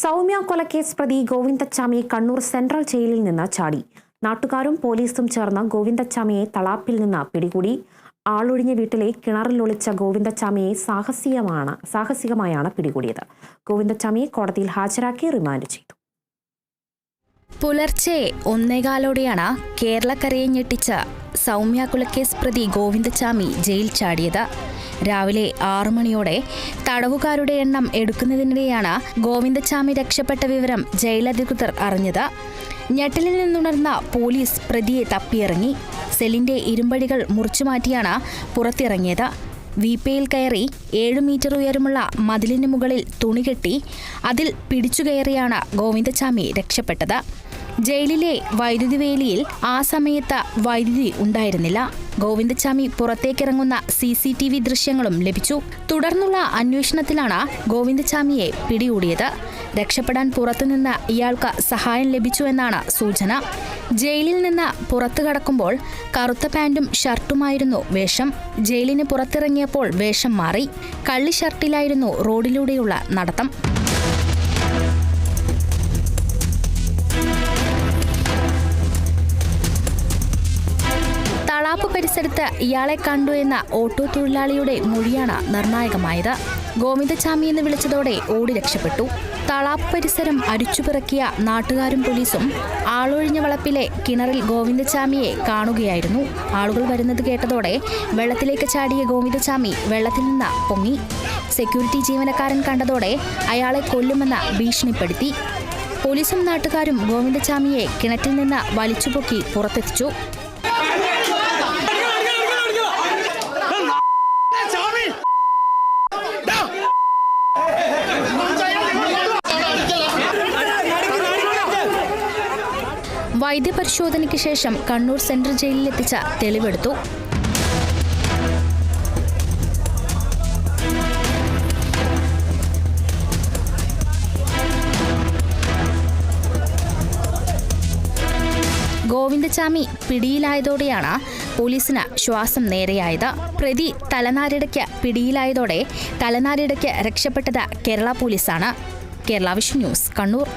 സൗമ്യ കൊലക്കേസ് പ്രതി ഗോവിന്ദച്ചാമി കണ്ണൂർ സെൻട്രൽ ജയിലിൽ നിന്ന് ചാടി. നാട്ടുകാരും പോലീസും ചേർന്ന് ഗോവിന്ദച്ചാമിയെ തളാപ്പിൽ നിന്ന് പിടികൂടി. ആളൊഴിഞ്ഞ വീട്ടിലെ കിണറിൽ ഒളിച്ച ഗോവിന്ദച്ചാമിയെ സാഹസികമാണ് സാഹസികമായാണ് പിടികൂടിയത്. ഗോവിന്ദച്ചാമിയെ കോടതിയിൽ ഹാജരാക്കി റിമാൻഡ് ചെയ്തു. പുലർച്ചെ ഒന്നേകാലോടെയാണ് കേരളക്കരയെ ഞെട്ടിച്ച സൗമ്യ കുലക്കേസ് പ്രതി ഗോവിന്ദച്ചാമി ജയിൽ ചാടിയത്. രാവിലെ ആറു മണിയോടെ തടവുകാരുടെ എണ്ണം എടുക്കുന്നതിനിടെയാണ് ഗോവിന്ദച്ചാമി രക്ഷപ്പെട്ട വിവരം ജയിലധികൃതർ അറിഞ്ഞത്. ഞെട്ടലിൽ നിന്നുണർന്ന പോലീസ് പ്രതിയെ തപ്പിയിറങ്ങി. സെല്ലിന്റെ ഇരുമ്പടികൾ മുറിച്ചുമാറ്റിയാണ് പുറത്തിറങ്ങിയത്. വീപ്പയിൽ കയറി ഏഴ് മീറ്റർ ഉയരമുള്ള മതിലിന് മുകളിൽ തുണി കെട്ടി അതിൽ പിടിച്ചുകയറിയാണ് ഗോവിന്ദച്ചാമി രക്ഷപ്പെട്ടത്. ജയിലിലെ വൈദ്യുതി വേലിയിൽ ആ സമയത്ത് വൈദ്യുതി ഉണ്ടായിരുന്നില്ല. ഗോവിന്ദച്ചാമി പുറത്തേക്കിറങ്ങുന്ന സി സി ടി വി ദൃശ്യങ്ങളും ലഭിച്ചു. തുടർന്നുള്ള അന്വേഷണത്തിലാണ് ഗോവിന്ദച്ചാമിയെ പിടികൂടിയത്. രക്ഷപ്പെടാൻ പുറത്തുനിന്ന് ഇയാൾക്ക് സഹായം ലഭിച്ചുവെന്നാണ് സൂചന. ജയിലിൽ നിന്ന് പുറത്തു കടക്കുമ്പോൾ കറുത്ത പാന്റും ഷർട്ടുമായിരുന്നു വേഷം. ജയിലിന് പുറത്തിറങ്ങിയപ്പോൾ വേഷം മാറി. കള്ളി ഷർട്ടിലായിരുന്നു റോഡിലൂടെയുള്ള നടത്തം. തളാപ്പ് പരിസരത്ത് ഇയാളെ കണ്ടു എന്ന ഓട്ടോ തൊഴിലാളിയുടെ മൊഴിയാണ് നിർണായകമായത്. ഗോവിന്ദചാമി എന്ന് വിളിച്ചതോടെ ഓടി രക്ഷപ്പെട്ടു. തളാപ്പ് പരിസരം അരിച്ചുപിറക്കിയ നാട്ടുകാരും പോലീസും ആളൊഴിഞ്ഞ വളപ്പിലെ കിണറിൽ ഗോവിന്ദചാമിയെ കാണുകയായിരുന്നു. ആളുകൾ വരുന്നത് കേട്ടതോടെ വെള്ളത്തിലേക്ക് ചാടിയ ഗോവിന്ദചാമി വെള്ളത്തിൽ നിന്ന് പൊങ്ങി. സെക്യൂരിറ്റി ജീവനക്കാരൻ കണ്ടതോടെ അയാളെ കൊല്ലുമെന്ന് ഭീഷണിപ്പെടുത്തി. പോലീസും നാട്ടുകാരും ഗോവിന്ദചാമിയെ കിണറ്റിൽ നിന്ന് വലിച്ചുപൊക്കി പുറത്തെത്തിച്ചു. വൈദ്യപരിശോധനയ്ക്ക് ശേഷം കണ്ണൂർ സെൻട്രൽ ജയിലിലെത്തിച്ച തെളിവെടുത്തു. ഗോവിന്ദച്ചാമി പിടിയിലായതോടെയാണ് പോലീസിന് ശ്വാസം നേരെയായത്. പ്രതി തലനാരിടയ്ക്ക് പിടിയിലായതോടെ തലനാരിടയ്ക്ക് രക്ഷപ്പെട്ടത് കേരള പോലീസാണ്. Kerala vision news Kannur.